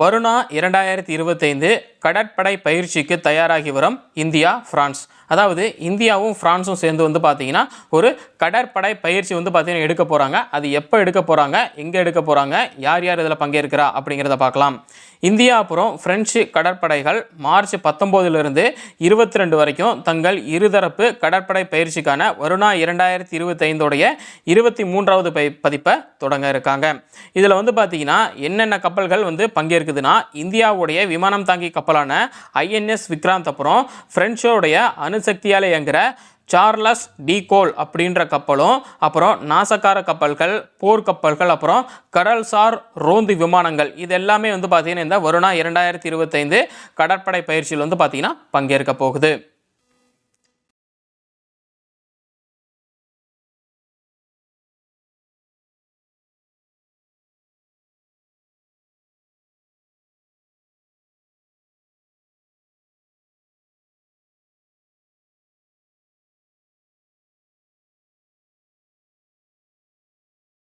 வருணா இரண்டாயிரத்தி இருபத்தைந்து கடற்படை பயிற்சிக்கு தயாராகி வரும் இந்தியா பிரான்ஸ். அதாவது இந்தியாவும் ஃப்ரான்ஸும் சேர்ந்து வந்து பார்த்தீங்கன்னா ஒரு கடற்படை பயிற்சி வந்து பார்த்தீங்கன்னா எடுக்க போகிறாங்க அது எப்போ எடுக்க போகிறாங்க எங்கே எடுக்க போகிறாங்க யார் யார் இதில் பங்கேற்கிறா? அப்படிங்கிறத பார்க்கலாம். இந்தியா அப்புறம் பிரெஞ்சு கடற்படைகள் மார்ச் பத்தொம்போதிலிருந்து இருபத்தி ரெண்டு வரைக்கும் தங்கள் இருதரப்பு கடற்படை பயிற்சிக்கான வருணா இரண்டாயிரத்தி இருபத்தைந்தோடைய இருபத்தி மூன்றாவது பை பதிப்பை தொடங்க இருக்காங்க. இதில் வந்து பார்த்தீங்கன்னா என்னென்ன கப்பல்கள் வந்து பங்கேற்குதுன்னா இந்தியாவுடைய விமானம் தாங்கி கப்பல் கப்பலான ஐஎன்எஸ் விக்ராந்த் அப்புறம் ஃப்ரெஞ்சோடைய அணுசக்தியால் இயங்குகிற சார்லஸ் டி கோல் அப்படின்ற கப்பலும் அப்புறம் நாசக்கார கப்பல்கள் போர்க்கப்பல்கள் அப்புறம் கடல்சார் ரோந்து விமானங்கள் இது எல்லாமே வந்து பார்த்தீங்கன்னா இந்த வருணா இரண்டாயிரத்தி இருபத்தைந்து கடற்படை பயிற்சியில் வந்து பார்த்திங்கன்னா பங்கேற்க போகுது.